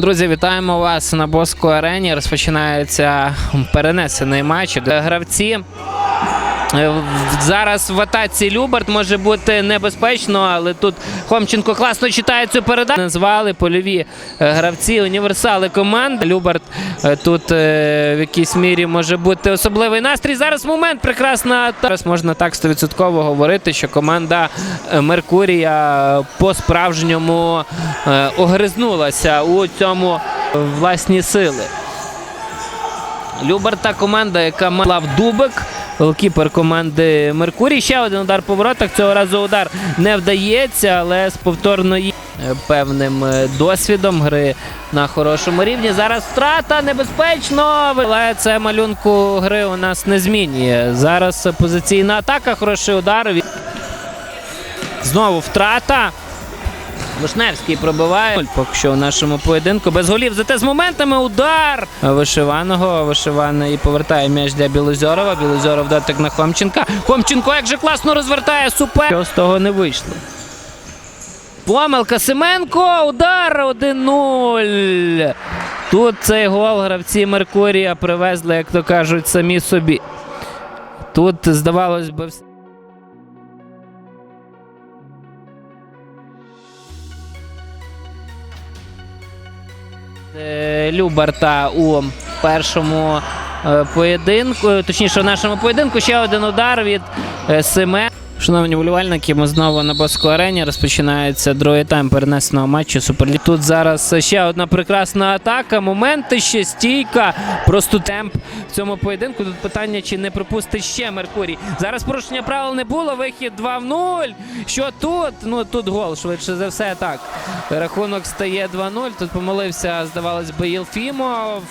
Друзі, вітаємо вас на Боску арені. Розпочинається перенесений матч. Де Гравці. Е, Зараз в атаці Люберт може бути небезпечно, але тут Хомченко класно читає цю передачу. Назвали польові е, гравці, універсали команд. Люберт е, тут в якійсь мірі може бути особливий настрій. Зараз момент прекрасна. Зараз можна так 100% говорити, що команда Меркурія по-справжньому огризнулася у цьому власні сили. Люберта команда, яка мала в Дубик. Голкіпер команди Меркурій. Ще один удар по воротах. Цього разу удар не вдається, але з повторної е, певним е, досвідом гри на хорошому рівні. Зараз втрата небезпечно, але це малюнку гри у нас не змінює. Зараз позиційна атака, хороший удар. Знову втрата. Вишневський пробиває поки що у нашому поєдинку. Без голів. Зате з моментами удар вишиваного. Вишиваний повертає м'яч для Білозорова. Білозоров дотик на Хомченка. Хомченко як же класно розвертає супер. Що з того не вийшло. Помилка Семенко. Удар 1-0. Тут цей гол гравці Меркурія привезли, як то кажуть, самі собі. Тут, здавалось би, все. Е, Любарта у першому е, поєдинку, е, точніше, в нашому поєдинку ще один удар від е, Семе. Шановні вболівальники, ми знову на Баско арені. Розпочинається другий тайм перенесеного матчу Суперліг. Тут зараз ще одна прекрасна атака. Моменти ще стійка. Просто темп в цьому поєдинку. Тут питання, чи не пропустить ще Меркурій. Зараз порушення правил не було. Вихід 2 в 0. Що тут? Ну тут гол, швидше за все так. Рахунок стає 2-0. Тут помилився, здавалось би, Єлфімов.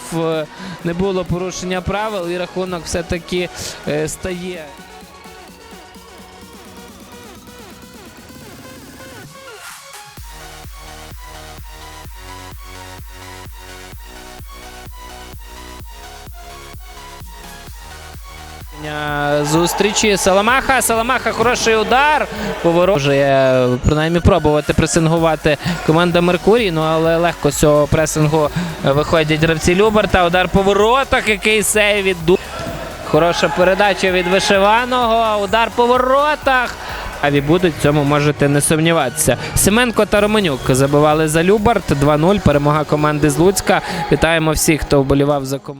Не було порушення правил, і рахунок все-таки е, стає. Зустрічі Саламаха. Саламаха хороший удар. Е, принаймні пробувати пресингувати команда Меркурій. Ну але легко з цього пресингу е, виходять гравці Люберта. Удар по воротах. Який сейв від Ду. Хороша передача від вишиваного. Удар по воротах. А ви будуть цьому можете не сумніватися. Семенко та Романюк забивали за Любарт. 2-0. Перемога команди з Луцька. Вітаємо всіх, хто вболівав за команду.